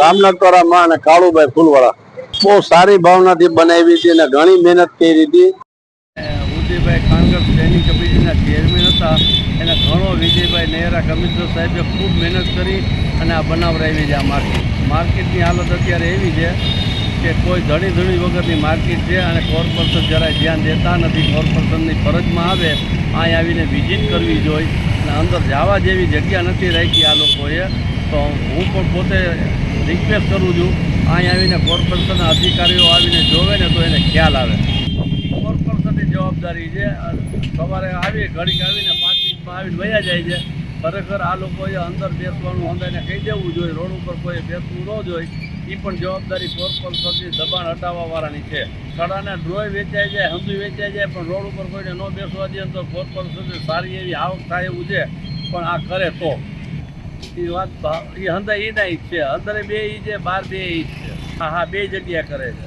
રામનાથવાળા અને કાળુભાઈ ફૂલવાળા. બહુ સારી ભાવનાથી બનાવી હતી અને ઘણી મહેનત કરી હતી. ઉદયભાઈ કાંગર ટ્રેનિંગ કમિટીના ચેરમેન હતા. એને ઘણો વિજયભાઈ નહેરા કમિશનર સાહેબે ખૂબ મહેનત કરી અને આ બનાવ બનાવરાવી છે આ માર્કેટ માર્કેટની હાલત અત્યારે એવી છે કે કોઈ ધણી ધણી વગરની માર્કેટ છે અને કોર્પોરેશન જરાય ધ્યાન દેતા નથી. કોર્પોરેશનની ફરજમાં આવે અહીં આવીને વિઝિટ કરવી જોઈએ. અને અંદર જવા જેવી જગ્યા નથી રાખી આ લોકોએ. તો હું પણ પોતે રિક્વેસ્ટ કરું છું, અહીં આવીને કોર્પોરેશનના અધિકારીઓ આવીને જોવે ને તો એને ખ્યાલ આવે. કોર્પોરેશનની જવાબદારી છે સવારે આવી, ઘડીક આવીને પાંચ મિનિટમાં આવીને વયા જાય છે. ખરેખર આ લોકોએ અંદર બેસવાનું અંદરને કહી દેવું જોઈએ, રોડ ઉપર કોઈ બેસવું ન જોઈએ. એ પણ જવાબદારી કોર્પોરેશનની દબાણ હટાવવાવાળાની છે. કડાના ડ્રોય વેચાઈ જાય હંધુ વેચાઈ જાય, પણ રોડ ઉપર કોઈને ન બેસવા દે તો કોર્પોરેશનની સારી એવી આવક થાય એવું છે. પણ આ કરે તો. એ વાત એ હંધા એ જ છે. અંદર બે ઈ છે બહાર બે ઈ છે. હા હા, બે જગ્યા કરે છે.